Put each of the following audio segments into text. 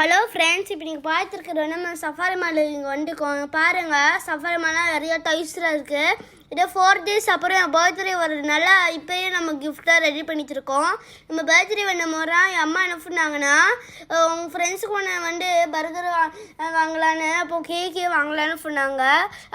Hello friends இப்போ நீங்கள் பார்த்துருக்குற நம்ம சஃபாரி மால் இங்கே வந்துக்கோங்க. பாருங்கள் சஃபாரி மாலாம் நிறைய டைஸ்லாம் இருக்குது இதே ஃபோர் டேஸ் அப்புறம் என் பர்த்டே வர்றதுனால இப்போயே நம்ம கிஃப்டாக ரெடி பண்ணிட்டுருக்கோம். நம்ம பர்த்டே வந்த முறை என் அம்மா என்ன பண்ணாங்கன்னா உங்கள் ஃப்ரெண்ட்ஸுக்கு ஒன்று வந்து பர்கர் வாங்கலான்னு அப்போ கேக்கே வாங்கலான்னு சொன்னாங்க.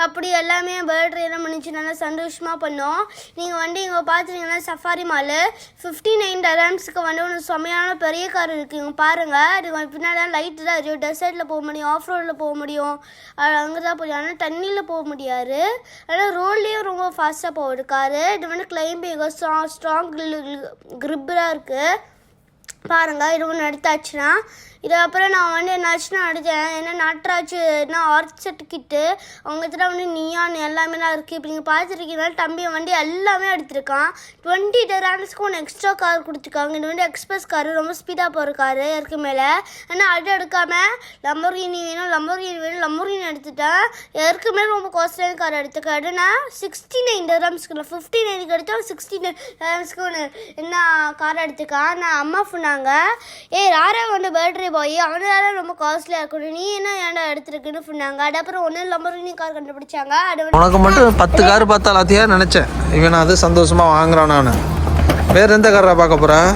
அப்படி எல்லாமே பர்த்டே எல்லாம் பண்ணிச்சு நல்லா சந்தோஷமாக பண்ணோம். நீங்கள் வந்து இங்கே பார்த்துட்டீங்கன்னா சஃபாரி மால் ஃபிஃப்டி நைன் டராம்ஸுக்கு வந்து ஒன்று செம்மையான பெரிய கார் இருக்குது இங்கே பாருங்கள் இது பின்னாடி தான் லைட்டு தான் இருக்குது டெசர்ட்டில் போக முடியும் ஆஃப் ரோடில் போக முடியும். அங்கே தான் போய் ஆனால் தண்ணியில் போக முடியாது. ஆனால் ரோட்லேயும் ரொம்ப ஃபாஸ்ட்டாக போகுது இது வந்து கிளைம்பிங் ஸ்ட்ராங் ஸ்ட்ராங் கிரிப்பராக இருக்குது பாருங்கள் இது ஒன்று எடுத்தாச்சுன்னா இது அப்புறம் நான் வந்து என்னாச்சுன்னா அடித்தேன் ஏன்னா நட்ராஜ் என்ன ஆர்ச்சட் கிட்டு அவங்க கிட்ட வந்து நியான் எல்லாமே தான் இருக்குது இப்போ நீங்கள் பார்த்துருக்கீங்கன்னா தம்பி வண்டி எல்லாமே எடுத்திருக்கான். டுவெண்ட்டி டெரான்ஸ்க்கு ஒன்று எக்ஸ்ட்ரா கார் கொடுத்துருக்காங்க. இது வந்து எக்ஸ்பிரஸ் காரு ரொம்ப ஸ்பீடாக போகிற காரு இருக்கு மேலே. ஆனால் அது எடுக்காமல் லம்பர்கினி வேணும் லம்பர்கினி வேணும் லம்பர்கினி எடுத்துட்டேன். ஏற்கனவே ரொம்ப காஸ்ட்லியான கார் எடுத்துக்காடு நான் சிக்ஸ்டி நைன் டெராம்ஸ்க்கு இல்லை ஃபிஃப்டி நைனுக்கு எடுத்தோம் சிக்ஸ்டி நைன் டெராம்ஸ்க்கு ஒன்று என்ன கார் எடுத்துக்கான் நான் அம்மா சொன்னாங்க ஏய் ராரா வந்து பர்த்டே பாய் அவனால ரொம்ப காஸ்ட்லியாக இருக்கணும். நீ என்ன ஏன்டா எடுத்துருக்குன்னு சொன்னாங்க. அது அப்புறம் ஒன்று லம்பர்கினி கார் கண்டுபிடிச்சாங்க. அது உனக்கு மட்டும் பத்து கார் பார்த்தா எல்லாத்தையும் நினச்சேன். இவன் அது சந்தோஷமாக வாங்குறான் நான். வேற எந்த காரா பார்க்க ரொம்ப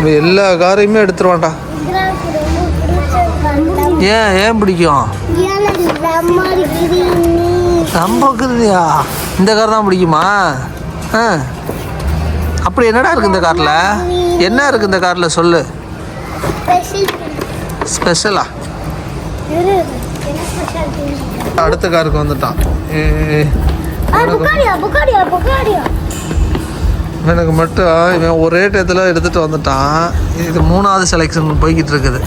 இவன் எல்லா காரையுமே எடுத்துருவான்டா. ஏன் ஏன் பிடிக்கும்? நம்பக்குறியா இந்த கார் தான் பிடிக்குமா? ஆ. அப்படி என்னடா இருக்கு இந்த காரில்? என்ன இருக்கு இந்த காரில் சொல்லு. ஸ்பெஷலா அடுத்த காருக்கு வந்துட்டான். எனக்கு மட்டும் இவன் ஒரே டயத்தில் எடுத்துகிட்டு வந்துட்டான். இது மூணாவது செலெக்ஷன் போய்கிட்டு இருக்குது.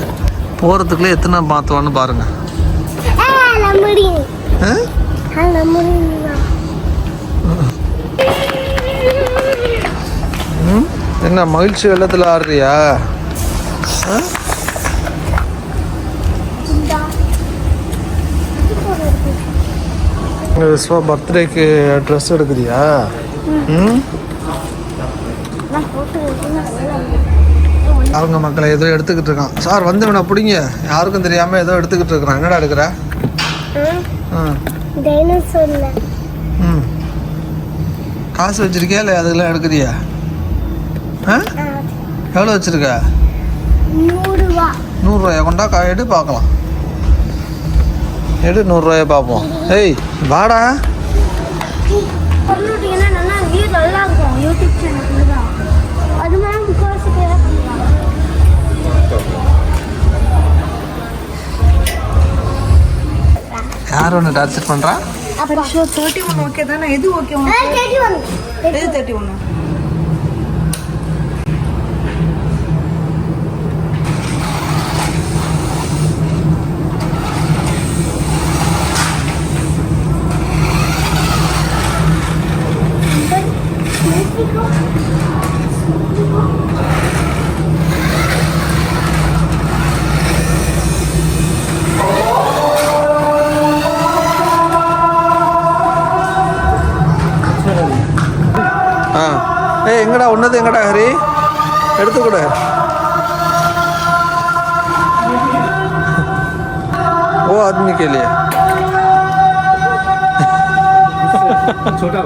போகிறதுக்குள்ளே எத்தனை மாற்றுவான்னு பாருங்க. என்ன மகிழ்ச்சி வெள்ளத்தில் ஆடுறியா? விஸ்வா பர்த்டேக்கு ட்ரெஸ் எடுக்கிறியா? ம்? அவங்க மக்களை ஏதோ எடுத்துக்கிட்டு இருக்கான். சார் வந்து இவனை பிடிங்க. யாருக்கும் தெரியாமல் ஏதோ எடுத்துக்கிட்டு இருக்கிறான். என்னடா எடுக்கிற? ம். காசு வச்சிருக்கியா இல்லை அதுக்கெல்லாம் எடுக்கிறியா? எவ்வளோ வச்சிருக்க? நூறுரூவா. நூறுரூவாயா? கொண்டா கா எடு பார்க்கலாம். எடு நூறுரூவாய பார்ப்போம். ஏய் வாடா. யார் ஒன்று டார்ச்சர் பண்ணுறா ஷோ தேர்ட்டி ஒன் ஓகே தானே? எது ஓகே எது தேர்ட்டி ஒன்று ஆ ஏ எங்கடா ஒன்னது எங்கடா ஹரி எடுத்துக்கூட ஓ ஆத்மி கேலியா छोटा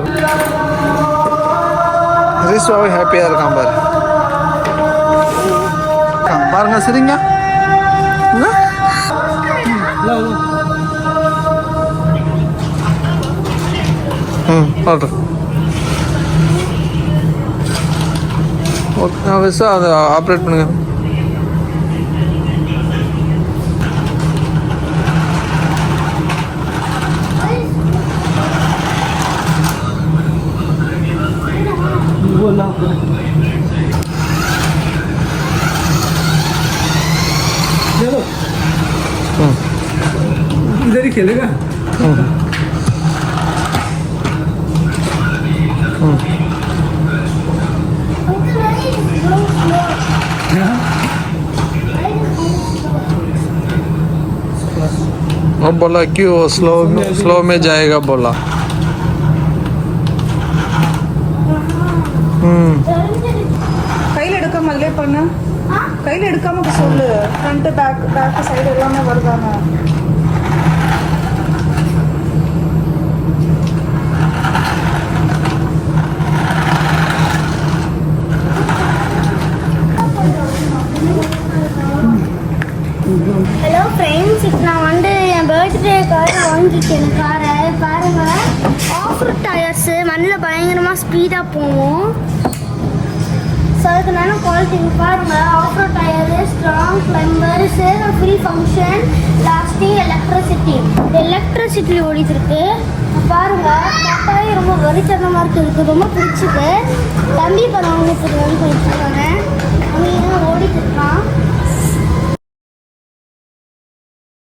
लिए ஹரிஸ்வாவை ஹாப்பியாக இருக்கான் பாரு ஆ, பாருங்க சரிங்க என்ன? ம் சொல்கிறேன் ஓகே விசா அதை ஆப்ரேட் பண்ணுங்கள் इधर ही खेलेगा? और बोला क्यों? स्लो स्लो में जाएगा बोला। हम्म। कई लड़का मल्ले पढ़ना கையில எடுக்காம சொல்லு. ஃப்ரண்ட் பேக் பேக் சைடு எல்லாமே வருதாங்க ஹலோ ஃப்ரெண்ட்ஸ் இப்போ நான் வந்து என் பர்த்டேக்காக வாங்கிட்டேன். காரை பாருங்க. ஆஃப் ரோட் டயர்ஸு மண்ணில் பயங்கரமாக ஸ்பீடாக போவோம் ஸோ அதுக்கு நான் குவாலிட்டி பாருங்க ஆஃப் டயரு ஸ்ட்ராங் கிளம்பர் Salem free function lasting electricity electricity ஓடிட்டு இருக்கு பாருங்க கட்டாயம் ரொம்ப வரித்தனமாக இருக்குது எனக்கு ரொம்ப பிடிச்சிது தம்பி பரவாயில்ல வாங்கிட்டு வந்து இருக்காங்க அவங்க ஓடிட்டு இருக்கான்